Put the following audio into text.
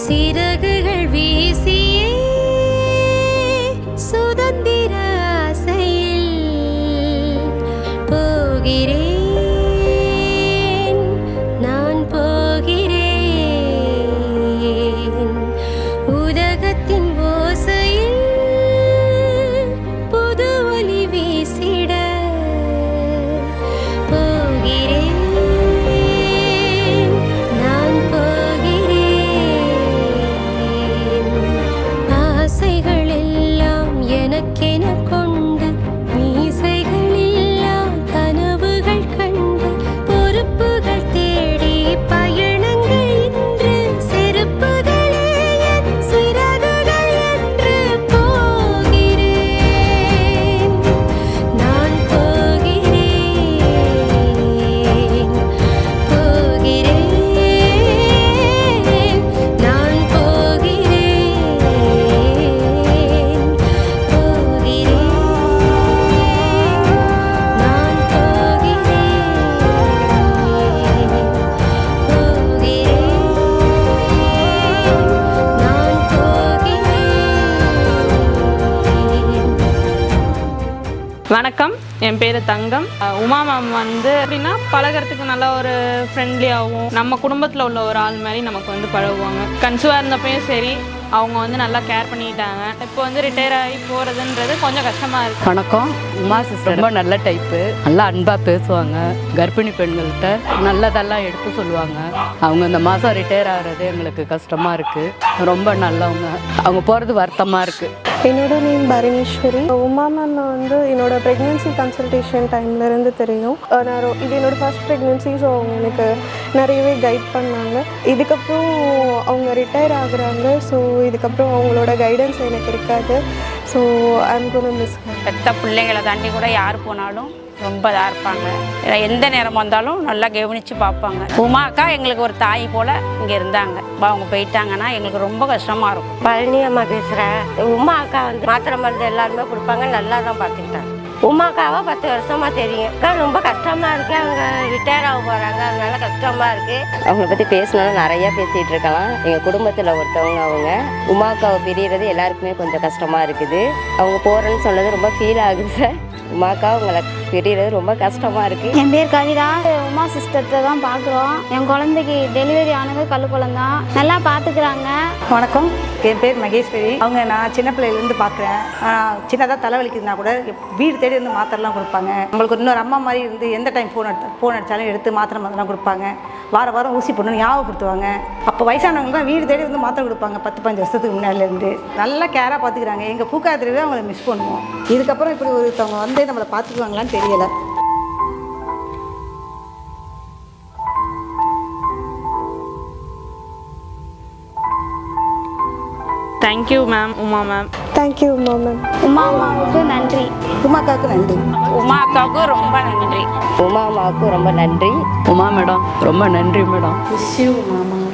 சிறகுகள் வீசி வணக்கம். என் பேர் தங்கம். உமா மேம் வந்து எப்படின்னா பழகுறதுக்கு நல்ல ஒரு ஃப்ரெண்ட்லியாகவும் நம்ம குடும்பத்தில் உள்ள ஒரு ஆள் மாதிரி நமக்கு வந்து பழகுவாங்க. கன்சீவாக இருந்தப்பயும் சரி அவங்க வந்து நல்லா கேர் பண்ணிக்கிட்டாங்க. இப்போ வந்து ரிட்டையர் ஆகி போகிறதுன்றது கொஞ்சம் கஷ்டமாக இருக்குது வணக்கம். உமா சிஸ்டர் ரொம்ப நல்ல டைப்பு நல்லா அன்பாக பேசுவாங்க. கர்ப்பிணி பெண்கள்கிட்ட நல்லதெல்லாம் எடுத்து சொல்லுவாங்க. அவங்க இந்த மாதம் ரிட்டையர் ஆகிறது எங்களுக்கு கஷ்டமாக இருக்குது ரொம்ப நல்லவங்க. அவங்க போகிறது வருத்தமாக இருக்குது என்னோட நேம் பரணீஸ்வரி உமா மேம் வந்து என்னோட ப்ரெக்னென்சி கன்சல்டேஷன் டைம்ல இருந்து தெரியும். நான் இது என்னோட ஃபர்ஸ்ட் ப்ரெக்னென்சி ஸோ அவங்க எனக்கு நிறையவே கைட் பண்ணாங்க. இதுக்கப்புறம் அவங்க ரிட்டையர் ஆகுறாங்க. ஸோ இதுக்கப்புறம் அவங்களோட கைடன்ஸ் எனக்கு இருக்காது. ஸோ ஐம் கோன் மிஸ் பெத்த பிள்ளைங்களை தாண்டி கூட யார் போனாலும் ரொம்ப இதாக இருப்பாங்க. ஏன்னா எந்த நேரம் வந்தாலும் நல்லா கவனித்து பார்ப்பாங்க. உமா அக்கா எங்களுக்கு ஒரு தாய் போல் இங்கே இருந்தாங்க. இப்ப அவங்க போயிட்டாங்கன்னா எங்களுக்கு ரொம்ப கஷ்டமாக இருக்கும். பழனி அம்மா பேசுகிறேன் உமா அக்கா வந்து மாத்திரை மருந்து எல்லாருமே கொடுப்பாங்க நல்லா தான் பார்த்துக்கிட்டாங்க. உமா அக்காவை பத்து வருஷமாக தெரியும். அக்கா ரொம்ப கஷ்டமாக இருக்கு. அவங்க ரிட்டையர் ஆக போகிறாங்க அதனால கஷ்டமாக இருக்குது அவங்கள பற்றி பேசணும்னா நிறையா பேசிகிட்டு இருக்கலாம். எங்கள் குடும்பத்தில் ஒருத்தவங்க அவங்க உமாக்காவை பிரியறது எல்லாருக்குமே கொஞ்சம் கஷ்டமாக இருக்குது. அவங்க போகிறேன்னு சொன்னது ரொம்ப ஃபீல் ஆகுது சார். உமாக்கா உங்களை பிரியறது ரொம்ப கஷ்டமாக இருக்குது என் பேர் கவிதா. உமா சிஸ்டர்கிட்ட தான் பார்க்குறோம் என் குழந்தைக்கு டெலிவரி ஆனது கல்லு குழந்தான் நல்லா பார்த்துக்கிறாங்க வணக்கம். என் பேர் மகேஸ்வரி. அவங்க நான் சின்ன பிள்ளையிலேருந்து பார்க்குறேன் சின்னதாக தலைவலிக்குதுன்னா கூட வீடு தேடி வந்து மாத்திரைலாம் கொடுப்பாங்க. நம்மளுக்கு இன்னொரு அம்மா மாதிரி இருந்து எந்த டைம் ஃபோன் எடுத்து ஃபோன் அடித்தாலும் எடுத்து மாத்திரை மருந்தெல்லாம் கொடுப்பாங்க. வார வாரம் ஊசி போடணும்னு ஞாபகப்படுத்துவாங்க. அப்போ வயசானவங்க தான் வீடு தேடி வந்து மாத்திரை கொடுப்பாங்க பத்து பஞ்சு வருஷத்துக்கு முன்னாடிலேருந்து நல்லா கேராக பார்த்துக்கிறாங்க எங்கள் பூக்காத்திரவே அவங்கள மிஸ் பண்ணுவோம். இதுக்கப்புறம் இப்படி ஒருத்தவங்க வந்து நம்மளை பார்த்துக்குவாங்களான்னு தெரியலை. Thank you ma'am Uma ma'am thank you Uma ma'am Uma அம்மாவுக்கு நன்றி உமாக்காவுக்கு நன்றி உமா அக்காவுக்கு ரொம்ப நன்றி உமா அம்மாவுக்கும் ரொம்ப நன்றி உமா மேடம் ரொம்ப நன்றி மேடம் உள்ளுறுதி